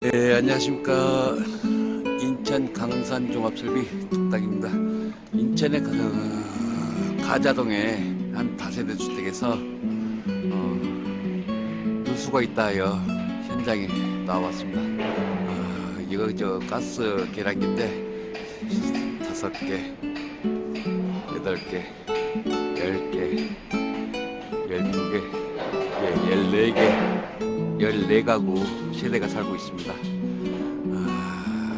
네, 안녕하십니까. 인천 강산 종합설비 뚝딱입니다. 인천의 그 가자동에 한 다세대 주택에서 어, 누수가 있다 하여 현장에 나왔습니다. 어, 이거 저 가스 계량기인데 다섯 개, 여덟 개, 열 개, 열두 개, 예, 열네 개. 14가구 세대가 살고 있습니다. 아,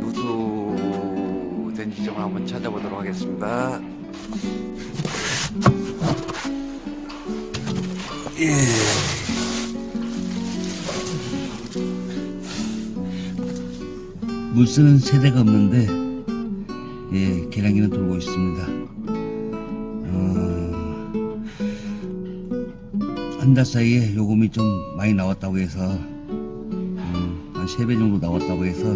누수된 지점을 한번 찾아보도록 하겠습니다. 예. 물 쓰는 세대가 없는데 예, 계량기는 돌고 있습니다. 한 달 사이에 요금이 좀 많이 나왔다고 해서 음, 한 3배 정도 나왔다고 해서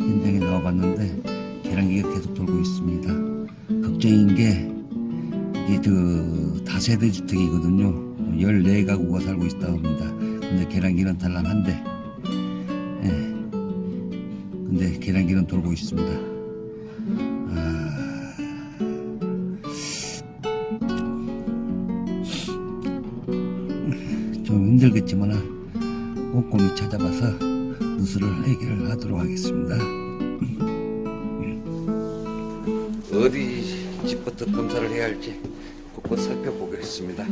현장에 나와봤는데 계량기가 계속 돌고 있습니다. 걱정인 게 이게 그 다세대 주택이거든요. 14가구가 살고 있다고 합니다. 근데 계량기는 달랑 한 대. 예. 근데 계량기는 돌고 있습니다. 좀 힘들겠지만 꼼꼼히 찾아봐서 누수를 해결을 하도록 하겠습니다. 어디 집부터 검사를 해야 할지 곳곳 살펴보겠습니다.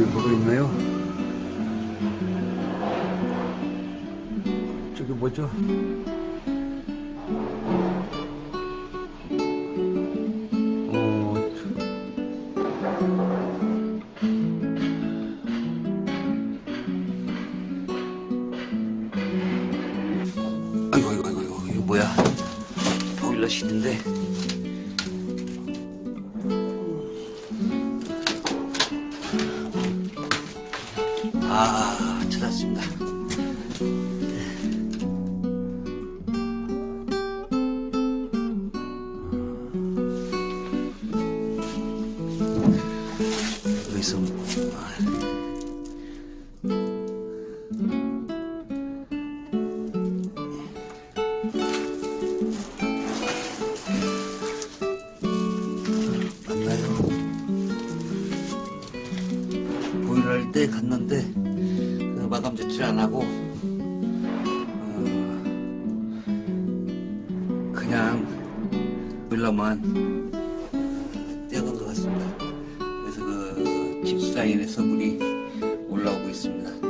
뒤에 뭐가 있나요? 저기 뭐죠? 어, 아이고 아이고 아이고 이거 뭐야? 보일러 실인데 아 찾았습니다. 여기서 맞나요? 보일러 할때 갔는데 감 조치를 안 하고 어, 그냥 보일러만 떼어간 것 같습니다. 그래서 그 집사인에서 물이 올라오고 있습니다.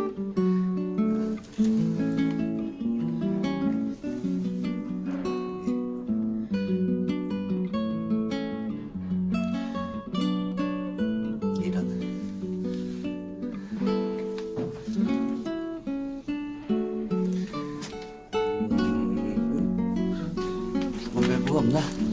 음,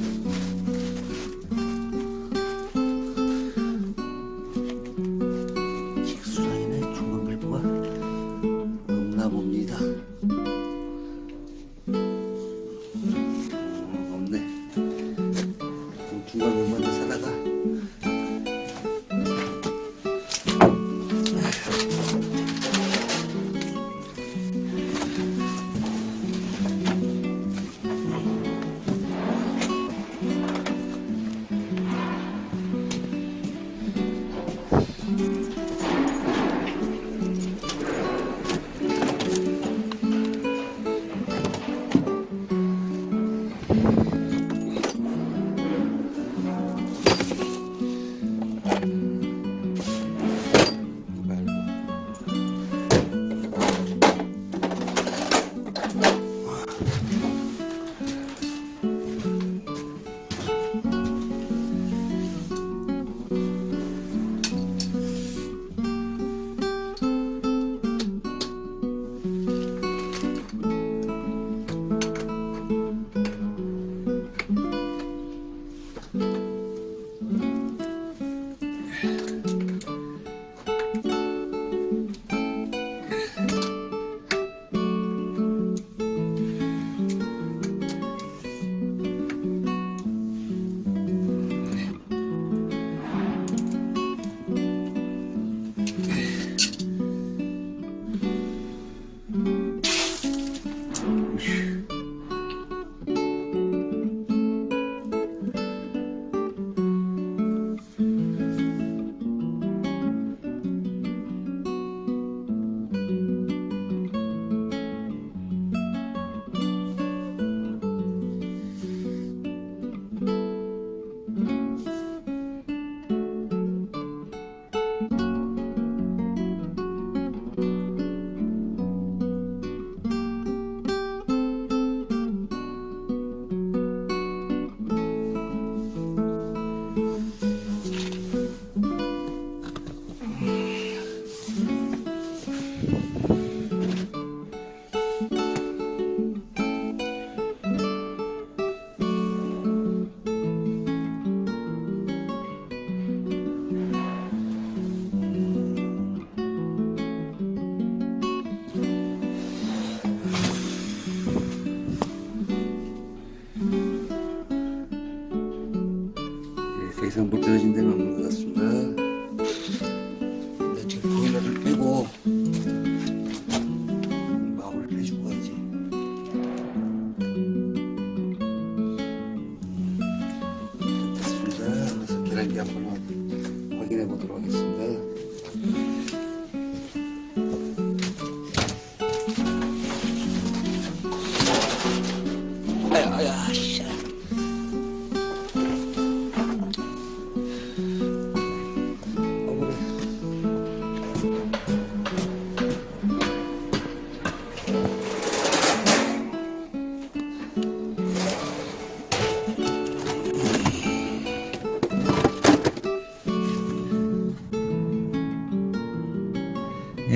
확인해 보도록 하겠습니다.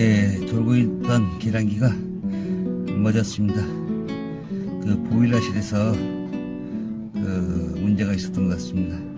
예, 돌고 있던 계량기가 멎었습니다. 그 보일러실에서 그 문제가 있었던 것 같습니다.